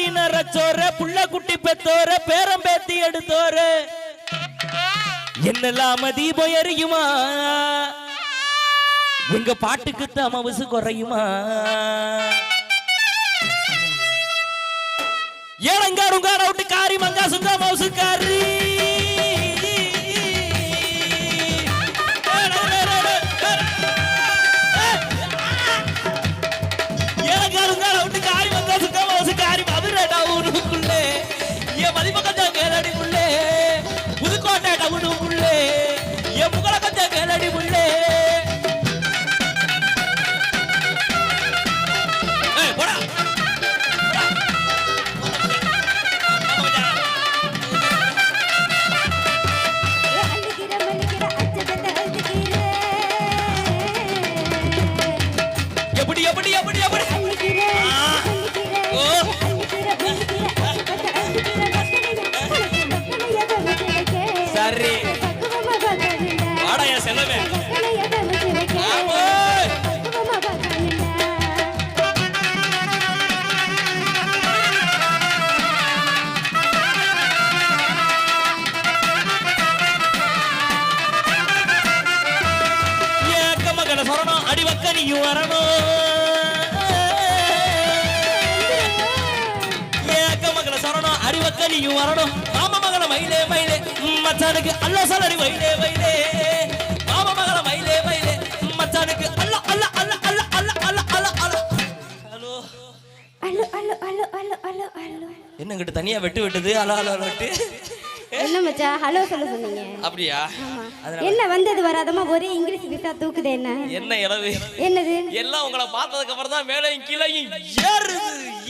நரச்சோர புள்ள குட்டி பெத்தோர பேரம் பேத்தி எடுத்தோர. என்னெல்லாம் தீபம் எரியுமா எங்க பாட்டுக்கு தமவுசு குறையுமா? ஏழங்காடுங்காட விட்டு காரி மங்கா சுங்கா மவுசு காரி நீயும் வரணும் ஏக்க மகன சொரணும் அடிவக்க நீயும் வரணும். மாமா மகன மயிலே மயிலே. மச்சானுக்கு அல்ல சொல்லடி மயிலே மயிலே. மாமா மகன மயிலே மயிலே. மச்சானுக்கு அல்ல அல்ல அல்ல அல்ல அல்ல அல்ல அல்ல அல்ல. ஹலோ. அழு அழு அழு அழு அழு அழு என்ன இங்கிட்ட தனியா வெட்டு வெட்டுது? அலோ அலோ அலோ வெட்டு. என்ன மச்சான்? ஹலோ சொல்ல சொன்னீங்க. அப்படியா? என்ன வந்தது வராதமா ஒரே இங்கிலீஷ் விசா தூக்குது என்ன? என்ன இளவு? என்னது? எல்லாம் உங்களை பார்த்ததுக்கு அப்புறம் தான் மேலையும் கீழையும் ஏறுது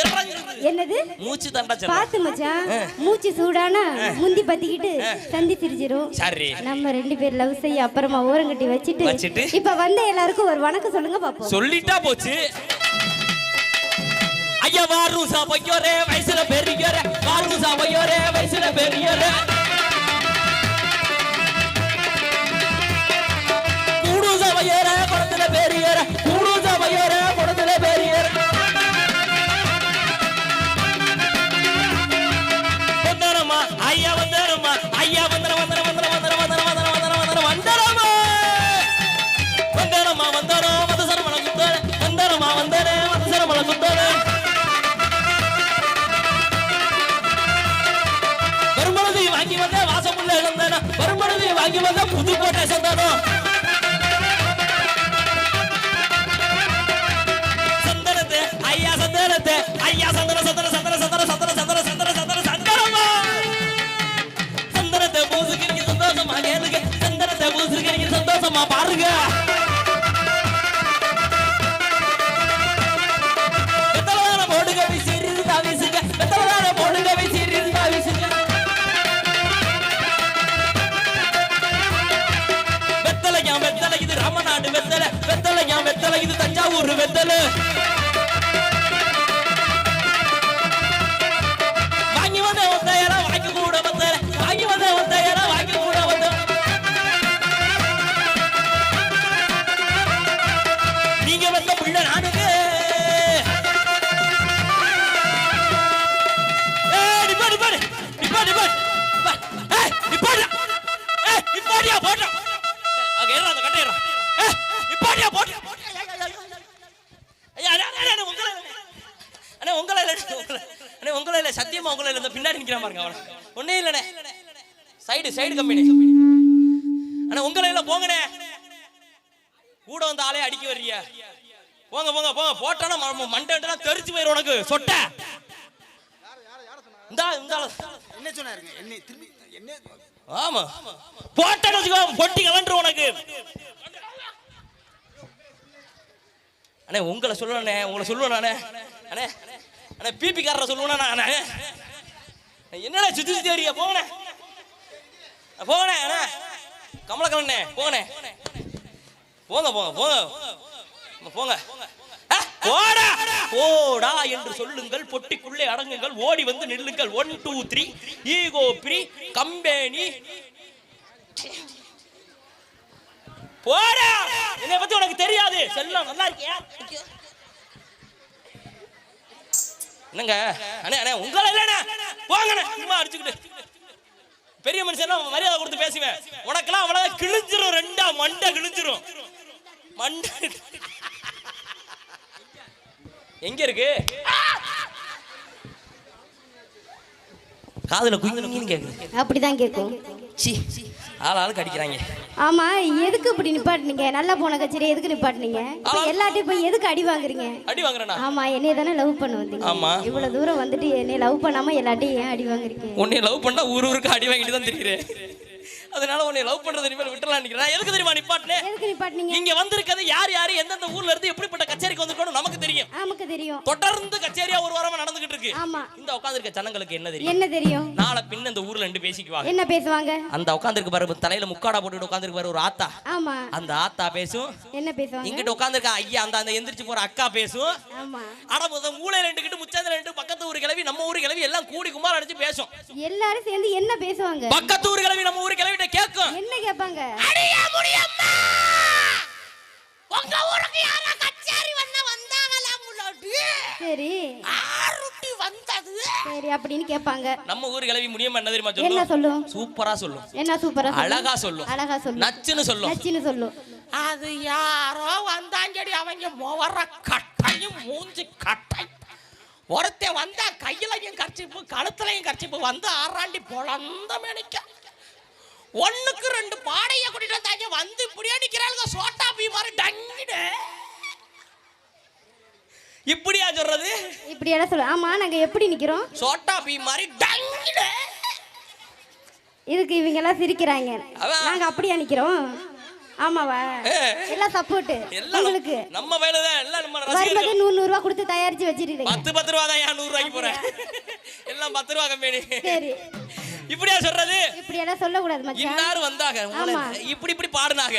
இறங்குது. என்னது? மூச்சு தண்டா. பாத்து மச்சான் மூச்சு சூடானா முந்தி பத்திக்கிட்டு சந்தி சிரிச்சிரும். சரி. நம்ம ரெண்டு பேர் லவ் செய்ய அப்புறமா ஓரங்கட்டி வச்சுட்டு வச்சிட்டு? இப்ப வந்த எல்லாருக்கும் ஒரு வணக்கம் சொல்லுங்க பாப்போம். சொல்லிட்டா போச்சு. ஐயா வாரும் சபையோரே வயசுல பெரியோரே வாரும் சபையோரே வயசுல பெரியோரே கூடு சபையோரே குளத்துல பெரியோரே கூடு சபையோரே குளத்துல பெரியோரே வந்தரமா ஐயா வந்தரமா ஐயா வந்தர வந்தர வந்தர வந்தர வந்தர வந்தர வந்தர வந்தர வந்தரமா வந்தரமா வந்தரோ வந்து சரமண குத்தர வந்தரமா வந்தரே வந்து சரமண குத்தர வரும்பொழுது வாங்கி வந்த வாசமுள்ள இழந்தன வரும்பொழுது வாங்கி வந்த புதுக்கோட்டை சந்தானம். வெத்தலையா வெத்தலை இது தஞ்சாவூர் வெத்தலை வாங்கி வந்த ஒத்தையரா வாங்கி கூட வந்தல வாங்கி வந்த ஒத்தையரா வாங்கி கூட வந்த நீங்க வந்த புள்ள நானுங்க ஏய், நிப்பாடு, நிப்பாடு. நிப்பாடு, நிப்பாடு. நிப்பாடு. நிப்பாடியா, போடுறா. அங்க ஏறுடா, அந்த கட்டை ஏறுடா. ஏய், நிப்பாடியா, போடுறா. ஐயா, அண்ணே, அண்ணே, அண்ணே, உங்களை இல்ல. அண்ணே, உங்களை இல்ல, உங்களை. அண்ணே, உங்களை இல்ல, சத்தியமா உங்களை இல்ல. இந்த பின்னாடி நிக்கிறான் பாருங்க அவன. ஒண்ணே இல்லண்ணே. சைடு சைடு கம்பெனி அண்ணே உங்களை இல்ல போங்கண்ணே. கூட வந்து ஆளே அடிக்க வர்றிய போங்க போங்க போங்க. போட்டானா மண்டை தெரிச்சு போயிரும் உனக்கு. சொட்ட. இந்தா இந்த. ஆளு. என்ன சொன்னாருங்க என்ன திரும்பி என்ன ஆமா. போட்டேன்னு வச்சுக்கோ பொட்டி உனக்கு. அண்ணே உங்களை சொல்லணே உங்களை சொல்லுவேன் நானே. அண்ணே அண்ணே பிபி காரரை சொல்லுவேனா நான் என்னடா சுத்தி சுத்தி வரியா போங்கண்ணே. போங்கண்ணே அண்ணே. கமலக்கண்ணே போனே போங்க போங்க போங்க. போங்க. ஆ, போடா. போடா என்று சொல்லுங்கள். பொட்டிக்குள்ளே அடங்குங்கள். ஓடி வந்து நில்லுங்கள். One two three ego free company போடா. என்னை பத்தி உனக்கு தெரியாது. செல்லம் நல்லா இருக்கியா? என்னங்க? அண்ணே அண்ணே உங்களை இல்லைண்ணே. போங்கண்ணே சும்மா அடிச்சுக்கிட்டு. பெரிய மனுஷன் மரியாதை கொடுத்து பேசுவேன். உனக்கெல்லாம் அவ்வளவு கிழிஞ்சிரும் ரெண்டா மண்டை கிழிஞ்சிரும். மண்டை. எங்க இருக்கு? காதுல குயின்னு கேக்குது. அப்படிதான் கேட்கும். சி ஆள் ஆளுக்கு அடிக்கிறாங்க. ஆமா எதுக்கு இப்படி நிப்பாட்டுனீங்க? நல்லா போன கச்சேரி எதுக்கு நிப்பாட்டுனீங்க? இப்ப எல்லாட்டையும் போய் எதுக்கு அடி வாங்குறீங்க? அடி வாங்குறேனா? ஆமா என்னைய தானே லவ் பண்ண வந்தீங்க. ஆமா. இவ்வளவு தூரம் வந்துட்டு என்னைய லவ் பண்ணாம எல்லாட்டையும் ஏன் அடி வாங்குறீங்க? உன்னை லவ் பண்ணா ஊர் ஊருக்கு அடி வாங்கிட்டு தான் தெரியுறேன். அதனால உன்னை லவ் பண்றது இனிமேல் விட்டுலாம் நினைக்கிறேன். எதுக்கு தெரியுமா நிப்பாட்டினேன் எதுக்கு நிப்பாட்டுனீங்க? இங்க வந்திருக்கிறது யார் யாரு எந்தெந்த ஊர்ல இருந்து எப்படிப்பட்ட கச்சேரிக்கு வந்திருக்கணும் நமக்கு தெரியும். நமக்கு தெரியும். தொடர்ந்து கச்சேரியா ஒரு வாரமா நடந்துகிட்டு இருக்கு. ஆமா. இந்த உட்காந்துருக்க ஜனங்களுக்கு என்ன தெரியும்? என்ன தெரியும்? நாளை பின்ன இந்த ஊர்ல ரெண்டு பேசிக்குவாங்க. என்ன பேசுவாங்க? அந்த உட்காந்துருக்கு பாரு தலையில முக்காடா போட்டுட்டு உட்காந்துருக்கு பாரு ஒரு ஆத்தா. ஆமா. அந்த ஆத்தா பேசும். என்ன பேசுவாங்க? இங்கிட்ட உட்காந்துருக்க ஐயா அந்த அந்த எந்திரிச்சு போற அக்கா பேசும். ஆமா. அட முத மூளை ரெண்டு கிட்ட முச்சந்திர ரெண்டு பக்கத்து ஊர் கிளவி நம்ம ஊர் கிளவி எல்லாம் கூடி குமார் அடிச்சு பேசும். எல்லாரும் சேர்ந்து என்ன பேசுவாங்க? பக்கத்து ஊர் கிளவி நம்ம ஊர் கிளவிட்ட முடியம்மா! உங்க ஊருக்கு யாரா கச்சேரி வந்த வந்தாங்களா முன்னாடி? சரி. ஆருட்டி வந்தது. சரி அப்படின்னு கேட்பாங்க. நம்ம ஊர் கிளவி முடியம்மா என்ன தெரியுமா என்ன சொல்லும்? சொல்லும் சூப்பரா சொல்லும். என்ன சூப்பரா சொல்லும்? அழகா சொல்லும். அழகா சொல்லும். நச்சுன்னு சொல்லும். நச்சுன்னு சொல்லும். அது யாரோ வந்தாஞ்சடி அவங்க முவர கட்டையும் மூஞ்சி கட்டை. ஒருத்தன் வந்தா கையிலையும் கர்ச்சிப்பு கழுத்துலையும் கர்ச்சிப்பு வந்து ஆறாண்டி பொழந்த மேனிக்க ஒண்ணுக்கு ரெண்டு பாடைய கூட்டிட்டு வந்தாங்க வந்து இப்படியே நிக்கிறாளுங்க. சோட்டா பீ மாதிரி டங்கிடு. இப்படியா சொல்றது? இப்படி எல்லாம் சொல்லு ஆமா நாங்க எப்படி நிக்கிறோம்? சோட்டா பீ மாதிரி டங்கிடு. இதுக்கு இவங்க எல்லாம் சிரிக்கிறாங்க. நாங்க அப்படியா நிக்கிறோம்? ஆமாவா? எல்லாம் சப்போர்ட் உங்களுக்கு? நம்ம வேலைதான் எல்லாம் நம்ம வரும்போது நூறு நூறு ரூபா கொடுத்து தயாரிச்சு வச்சிருக்கீங்க பத்து பத்து ரூபா தான் ஏன் நூறு ரூபாய்க்கு போறேன். எல்லாம் பத்து ரூபா கம்பெனி. சரி. இப்படியா சொல்றது? இப்படி எல்லாம் சொல்லக்கூடாது மச்சான். இன்னார் வந்தாங்க. இப்படி இப்படி பாடுனாங்க.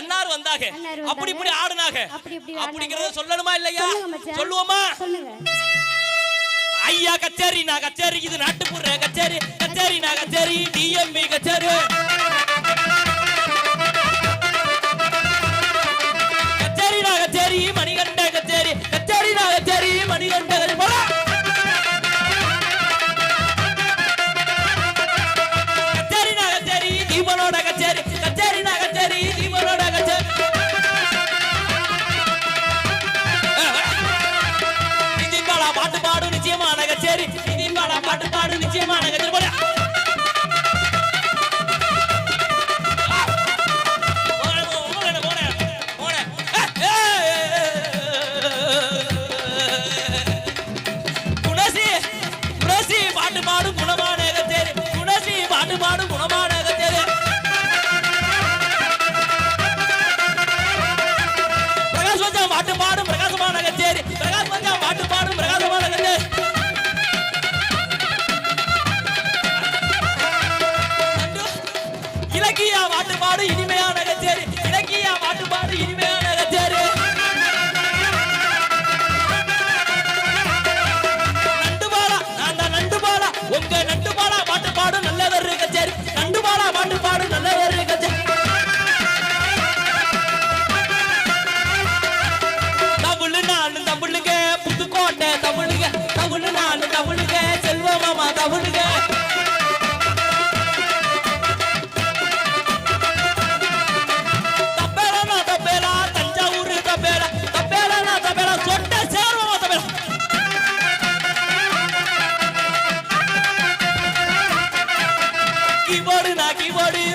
அன்னார் வந்தாங்க அப்படி. இப்படி ஆடுனாங்க அப்படிங்கறத சொல்லணுமா இல்லையா. சொல்லுவோமா? சொல்லுங்க. ஐயா கச்சேரி நான் கச்சேரி இது நாட்டுப்புற கச்சேரி. கச்சேரி நான் கச்சேரி டிஎம்பி கச்சேரி. Keyboard நாக்கி keyboard